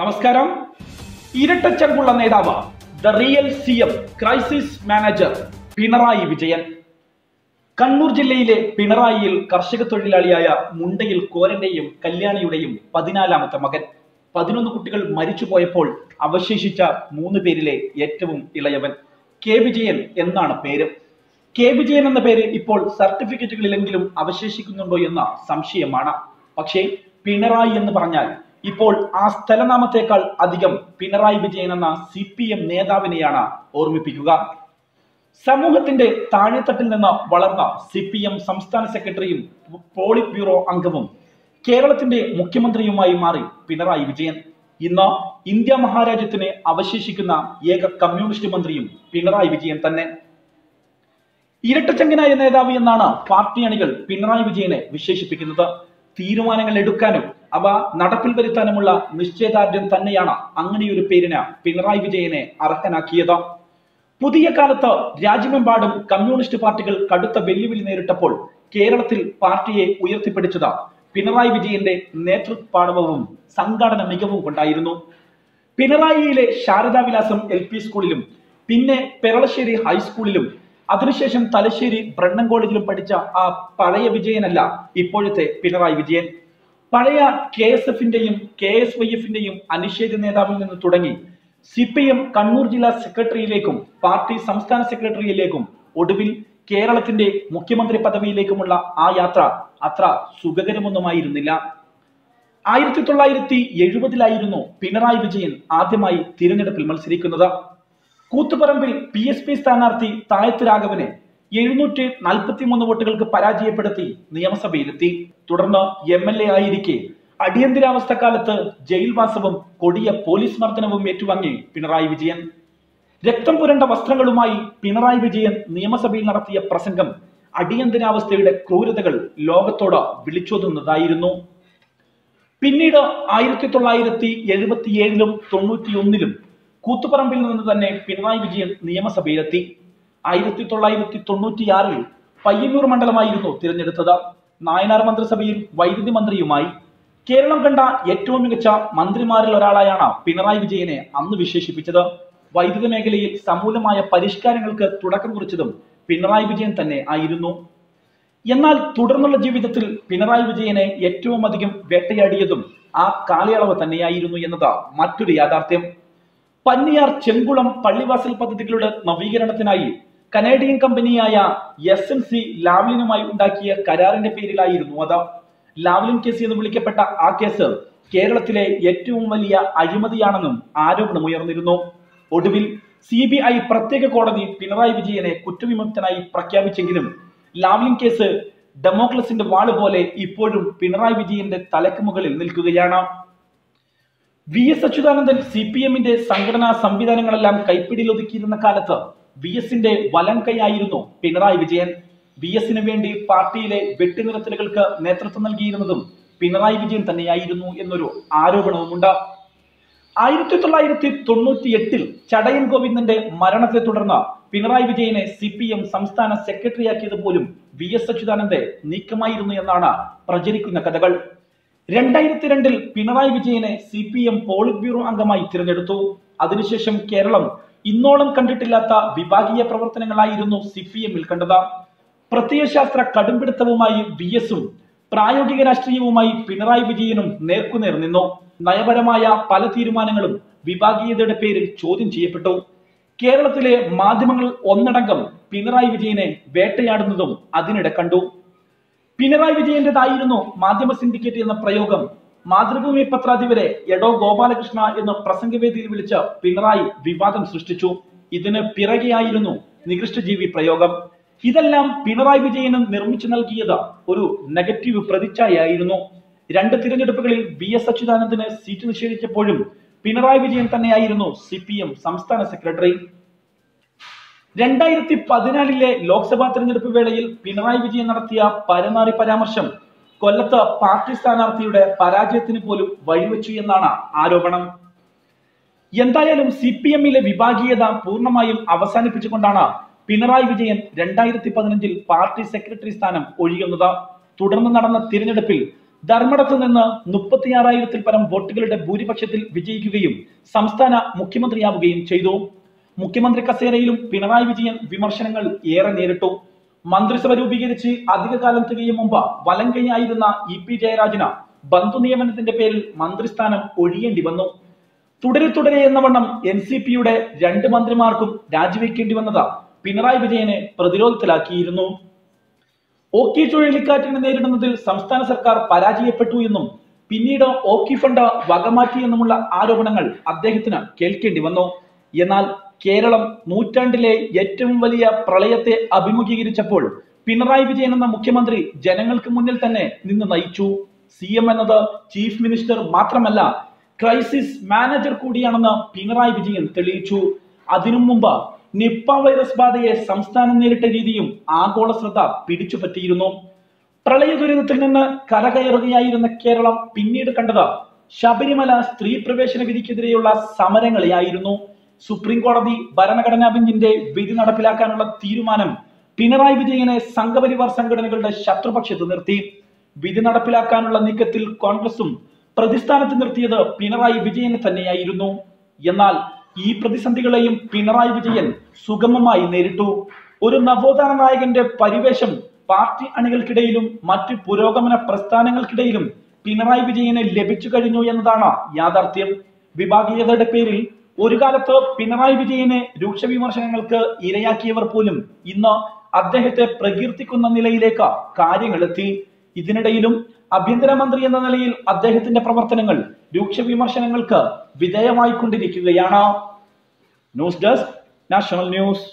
നമസ്കാരം. ഇരട്ടച്ചങ്കുള്ള നേതാവ് the real C M crisis manager Pinarayi Vijayan. Kannur ജില്ലയിലെ പിണറായിയിൽ കർഷക തൊഴിലാളിയായ മുണ്ടയിൽ കോരന്റെയും കല്യാണിയുടെയും പതിനാലാമത്തെ മകൻ. പതിനൊന്ന് കുട്ടികൾ മരിച്ചുപോയപ്പോൾ അവശേഷിച്ച മൂന്ന് പേരിലെ ഏറ്റവും ഇളയവൻ കെ വിജയൻ എന്നാണ് പേര്. കെ വിജയൻ എന്ന പേര് ഇപ്പോൾ സർട്ടിഫിക്കറ്റുകളിലെങ്കിലും അവശേഷിക്കുന്നുണ്ടോ എന്ന സംശയമാണ്. പക്ഷേ പിണറായി എന്ന് പറഞ്ഞാൽ ഇപ്പോൾ ആ സ്ഥലനാമത്തേക്കാൾ അധികം പിണറായി വിജയൻ എന്ന സി പി എം നേതാവിനെയാണ് ഓർമ്മിപ്പിക്കുക. സമൂഹത്തിന്റെ താഴെത്തട്ടിൽ നിന്ന് വളർന്ന സി പി എം സംസ്ഥാന സെക്രട്ടറിയും പോളിറ്റ് ബ്യൂറോ അംഗവും കേരളത്തിന്റെ മുഖ്യമന്ത്രിയുമായി മാറി പിണറായി വിജയൻ. ഇന്ന് ഇന്ത്യ മഹാരാജ്യത്തിന് അവശേഷിക്കുന്ന ഏക കമ്മ്യൂണിസ്റ്റ് മന്ത്രിയും പിണറായി വിജയൻ തന്നെ. ഇരട്ടച്ചങ്കനായ നേതാവ് എന്നാണ് പാർട്ടി അണികൾ പിണറായി വിജയനെ വിശേഷിപ്പിക്കുന്നത്. തീരുമാനങ്ങൾ എടുക്കാനും അവ നടപ്പിൽ വരുത്താനുമുള്ള നിശ്ചയദാർഢ്യം തന്നെയാണ് അങ്ങനെയൊരു പേരിന് പിണറായി വിജയനെ അർഹനാക്കിയത്. പുതിയ കാലത്ത് രാജ്യമെമ്പാടും കമ്മ്യൂണിസ്റ്റ് പാർട്ടികൾ കടുത്ത വെല്ലുവിളി നേരിട്ടപ്പോൾ കേരളത്തിൽ പാർട്ടിയെ ഉയർത്തിപ്പിടിച്ചത് പിണറായി വിജയന്റെ നേതൃപാടവവും സംഘാടന മികവും കൊണ്ടായിരുന്നു. പിണറായിയിലെ ശാരദാവിലാസം എൽ പി സ്കൂളിലും പിന്നെ പെരളശ്ശേരി ഹൈസ്കൂളിലും അതിനുശേഷം തലശ്ശേരി ബ്രണ്ണൻ കോളേജിലും പഠിച്ച ആ പഴയ വിജയനല്ല ഇപ്പോഴത്തെ പിണറായി വിജയൻ. പഴയ കെ എസ് എഫിന്റെയും കെ എസ് വൈ എഫിന്റെയും അനിഷേധ നേതാവിൽ നിന്ന് തുടങ്ങി സി പി എം കണ്ണൂർ ജില്ലാ സെക്രട്ടറിയിലേക്കും പാർട്ടി സംസ്ഥാന സെക്രട്ടറിയിലേക്കും ഒടുവിൽ കേരളത്തിന്റെ മുഖ്യമന്ത്രി പദവിയിലേക്കുമുള്ള ആ യാത്ര അത്ര സുഖകരമൊന്നുമായിരുന്നില്ല. ആയിരത്തി തൊള്ളായിരത്തി എഴുപതിലായിരുന്നു പിണറായി വിജയൻ ആദ്യമായി തിരഞ്ഞെടുപ്പിൽ മത്സരിക്കുന്നത്. കൂത്തുപറമ്പിൽ പി എസ് പി സ്ഥാനാർത്ഥി തായത്ത് രാഘവനെ എഴുന്നൂറ്റി നാൽപ്പത്തി മൂന്ന് വോട്ടുകൾക്ക് പരാജയപ്പെടുത്തി നിയമസഭയിലെത്തി. തുടർന്ന് എം എൽ എ ആയിരിക്കെ. അടിയന്തരാവസ്ഥ കാലത്ത് ജയിൽവാസവും കൊടിയ പോലീസ് മർദ്ദനവും ഏറ്റുവാങ്ങി പിണറായി വിജയൻ. രക്തം പുരണ്ട വസ്ത്രങ്ങളുമായി പിണറായി വിജയൻ നിയമസഭയിൽ നടത്തിയ പ്രസംഗം അടിയന്തരാവസ്ഥയുടെ ക്രൂരതകൾ ലോകത്തോട് വിളിച്ചോതുന്നതായിരുന്നു. പിന്നീട് ആയിരത്തി തൊള്ളായിരത്തി എഴുപത്തിയേഴിലും തൊണ്ണൂറ്റിയൊന്നിലും കൂത്തുപറമ്പിൽ നിന്ന് തന്നെ പിണറായി വിജയൻ നിയമസഭയിലെത്തി. ആയിരത്തി തൊള്ളായിരത്തി തൊണ്ണൂറ്റിയാറിൽ പയ്യന്നൂർ മണ്ഡലമായിരുന്നു തിരഞ്ഞെടുത്തത്. നായനാർ മന്ത്രിസഭയിൽ വൈദ്യുതി മന്ത്രിയുമായി. കേരളം കണ്ട ഏറ്റവും മികച്ച മന്ത്രിമാരിൽ ഒരാളായാണ് പിണറായി വിജയനെ അന്ന് വിശേഷിപ്പിച്ചത്. വൈദ്യുതി മേഖലയിൽ സമൂലമായ പരിഷ്കാരങ്ങൾക്ക് തുടക്കം കുറിച്ചതും പിണറായി വിജയൻ തന്നെ ആയിരുന്നു. എന്നാൽ തുടർന്നുള്ള ജീവിതത്തിൽ പിണറായി വിജയനെ ഏറ്റവും അധികം വേട്ടയാടിയതും ആ കാലയളവ് തന്നെയായിരുന്നു എന്നത് മറ്റൊരു യാഥാർത്ഥ്യം. പന്നിയാർ ചെങ്കുളം പള്ളിവാസൽ പദ്ധതികളുടെ നവീകരണത്തിനായി കനേഡിയൻ കമ്പനിയായ എസ് എൻ സി ലാവ്ലിനുമായി ഉണ്ടാക്കിയ കരാറിന്റെ പേരിലായിരുന്നു അത്. ലാവ്ലിൻ കേസ് എന്ന് വിളിക്കപ്പെട്ട ആ കേസ് കേരളത്തിലെ ഏറ്റവും വലിയ അഴിമതിയാണെന്നും ആരോപണം ഉയർന്നിരുന്നു. ഒടുവിൽ സി ബി ഐ പ്രത്യേക കോടതി പിണറായി വിജയനെ കുറ്റവിമുക്തനായി പ്രഖ്യാപിച്ചെങ്കിലും ലാവ്ലിൻ കേസ് ഡെമോക്രസിന്റെ വാൾ പോലെ ഇപ്പോഴും പിണറായി വിജയന്റെ തലക്ക് മുകളിൽ നിൽക്കുകയാണ്. V S Achuthanandan C P എമ്മിന്റെ സംഘടനാ സംവിധാനങ്ങളെല്ലാം കൈപ്പിടിയിൽ ഒതുക്കിയിരുന്ന കാലത്ത് വി എസിന്റെ വലം കൈയായിരുന്നു പിണറായി വിജയൻ. വി എസിന് വേണ്ടി പാർട്ടിയിലെ വെട്ടിനിറത്തലുകൾക്ക് നേതൃത്വം നൽകിയിരുന്നതും പിണറായി വിജയൻ തന്നെയായിരുന്നു എന്നൊരു ആരോപണവുമുണ്ട്. ആയിരത്തി തൊള്ളായിരത്തി തൊണ്ണൂറ്റി എട്ടിൽ ചടയൻ ഗോവിന്ദന്റെ മരണത്തെ തുടർന്ന് പിണറായി വിജയനെ സി പി എം സംസ്ഥാന സെക്രട്ടറിയാക്കിയത് പോലും വി എസ് അച്യുതാനന്ദെ നീക്കമായിരുന്നു എന്നാണ് പ്രചരിക്കുന്ന കഥകൾ. രണ്ടായിരത്തി രണ്ടിൽ പിണറായി വിജയനെ C P M politburo അംഗമായി തിരഞ്ഞെടുത്തു. അതിനുശേഷം കേരളം ഇന്നോളം കണ്ടിട്ടില്ലാത്ത വിഭാഗീയ പ്രവർത്തനങ്ങളായിരുന്നു സി പി എമ്മിൽ കണ്ടത്. പ്രത്യയശാസ്ത്ര കടുംപിടുത്തവുമായി ബി എസും പ്രായോഗിക രാഷ്ട്രീയവുമായി പിണറായി വിജയനും നേർക്കുനേർ നിന്നു. നയപരമായ പല തീരുമാനങ്ങളും വിഭാഗീയതയുടെ പേരിൽ ചോദ്യം ചെയ്യപ്പെട്ടു. കേരളത്തിലെ മാധ്യമങ്ങൾ ഒന്നടങ്കം പിണറായി വിജയനെ വേട്ടയാടുന്നതും അതിനിടെ കണ്ടു. പിണറായി വിജയന്റേതായിരുന്നു മാധ്യമ സിൻഡിക്കേറ്റ് എന്ന പ്രയോഗം മാതൃഭൂമി പത്രാധിപരെ എടോ ഗോപാലകൃഷ്ണ എന്ന് പ്രസംഗവേദിയിൽ വിളിച്ച് പിണറായി വിവാദം സൃഷ്ടിച്ചു. ഇതിന് പിറകെയായിരുന്നു നികൃഷ്ടജീവി പ്രയോഗം. ഇതെല്ലാം പിണറായി വിജയന് നിർമ്മിച്ചു നൽകിയത് ഒരു നെഗറ്റീവ് പ്രതിച്ഛായായിരുന്നു രണ്ട് തിരഞ്ഞെടുപ്പുകളിൽ വി എസ് അച്യുതാനന്ദന് സീറ്റ് നിഷേധിച്ചപ്പോഴും പിണറായി വിജയൻ തന്നെയായിരുന്നു സി പി എം സംസ്ഥാന സെക്രട്ടറി. രണ്ടായിരത്തി പതിനാലിലെ ലോക്സഭാ തിരഞ്ഞെടുപ്പ് വേളയിൽ പിണറായി വിജയൻ നടത്തിയ പരനാറി പരാമർശം കൊല്ലത്ത് പാർട്ടി സ്ഥാനാർത്ഥിയുടെ പരാജയത്തിന് പോലും വഴിവെച്ചു എന്നാണ് ആരോപണം. എന്തായാലും സി പി എമ്മിലെ വിഭാഗീയത പൂർണമായും അവസാനിപ്പിച്ചുകൊണ്ടാണ് പിണറായി വിജയൻ രണ്ടായിരത്തി പതിനഞ്ചിൽ പാർട്ടി സെക്രട്ടറി സ്ഥാനം ഒഴിയുന്നത്. തുടർന്ന് നടന്ന തിരഞ്ഞെടുപ്പിൽ ധർമ്മടത്ത് നിന്ന് മുപ്പത്തിയാറായിരത്തിൽ പരം വോട്ടുകളുടെ ഭൂരിപക്ഷത്തിൽ വിജയിക്കുകയും സംസ്ഥാന മുഖ്യമന്ത്രിയാവുകയും ചെയ്തു. മുഖ്യമന്ത്രി കസേരയിലും പിണറായി വിജയൻ വിമർശനങ്ങൾ ഏറെ നേരിട്ടു. മന്ത്രിസഭ രൂപീകരിച്ച് അധികകാലം തികയും മുമ്പ് വലങ്കയായിരുന്ന ഇ പി ജയരാജന് ബന്ധു നിയമനത്തിന്റെ പേരിൽ മന്ത്രിസ്ഥാനം ഒഴിയേണ്ടി വന്നു. തുടരെ തുടരെ എന്ന വണ്ണം എൻ സി പിയുടെ രണ്ട് മന്ത്രിമാർക്കും രാജിവെക്കേണ്ടി വന്നത് പിണറായി വിജയനെ പ്രതിരോധത്തിലാക്കിയിരുന്നു. ഓക്കി ചുഴലിക്കാറ്റിനെ നേരിടുന്നതിൽ സംസ്ഥാന സർക്കാർ പരാജയപ്പെട്ടു എന്നും പിന്നീട് ഓക്കി ഫണ്ട് വകമാറ്റി എന്നുമുള്ള ആരോപണങ്ങൾ അദ്ദേഹത്തിന് കേൾക്കേണ്ടി വന്നു. എന്നാൽ കേരളം നൂറ്റാണ്ടിലെ ഏറ്റവും വലിയ പ്രളയത്തെ അഭിമുഖീകരിച്ചപ്പോൾ പിണറായി വിജയൻ എന്ന മുഖ്യമന്ത്രി ജനങ്ങൾക്ക് മുന്നിൽ തന്നെ നിന്ന് നയിച്ചു. സി എം എന്നത് ചീഫ് മിനിസ്റ്റർ മാത്രമല്ല ക്രൈസിസ് മാനേജർ കൂടിയാണെന്ന് പിണറായി വിജയൻ തെളിയിച്ചു. അതിനു മുമ്പ് നിപ്പ വൈറസ് ബാധയെ സംസ്ഥാനം നേരിട്ട രീതിയും ആഗോള ശ്രദ്ധ പിടിച്ചുപറ്റിയിരുന്നു. പ്രളയ ദുരിതത്തിൽ നിന്ന് കരകയറുകയായിരുന്ന കേരളം പിന്നീട് കണ്ടത് ശബരിമല സ്ത്രീ പ്രവേശന വിധിക്കെതിരെയുള്ള സമരങ്ങളെയായിരുന്നു. സുപ്രീം കോടതി ഭരണഘടനാ ബെഞ്ചിന്റെ വിധി നടപ്പിലാക്കാനുള്ള തീരുമാനം പിണറായി വിജയനെ സംഘപരിവാർ സംഘടനകളുടെ ശത്രുപക്ഷത്ത് നിർത്തി. വിധി നടപ്പിലാക്കാനുള്ള നീക്കത്തിൽ കോൺഗ്രസും പ്രതിസ്ഥാനത്ത് നിർത്തിയത് പിണറായി വിജയനെ തന്നെയായിരുന്നു. എന്നാൽ ഈ പ്രതിസന്ധികളെയും പിണറായി വിജയൻ സുഗമമായി നേരിട്ടു. ഒരു നവോത്ഥാന നായകന്റെ പരിവേഷം പാർട്ടി അണികൾക്കിടയിലും മറ്റ് പുരോഗമന പ്രസ്ഥാനങ്ങൾക്കിടയിലും പിണറായി വിജയന് ലഭിച്ചു കഴിഞ്ഞു എന്നതാണ് യാഥാർത്ഥ്യം. വിഭാഗീയതയുടെ പേരിൽ ഒരു കാലത്ത് പിണറായി വിജയനെ രൂക്ഷ വിമർശനങ്ങൾക്ക് ഇരയാക്കിയവർ പോലും ഇന്ന് അദ്ദേഹത്തെ പ്രകീർത്തിക്കുന്ന നിലയിലേക്ക് കാര്യങ്ങൾ എത്തി ഇതിനിടയിലും ആഭ്യന്തരമന്ത്രി എന്ന നിലയിൽ അദ്ദേഹത്തിന്റെ പ്രവർത്തനങ്ങൾ രൂക്ഷ വിമർശനങ്ങൾക്ക് വിധേയമായിക്കൊണ്ടിരിക്കുകയാണ്. News desk national news.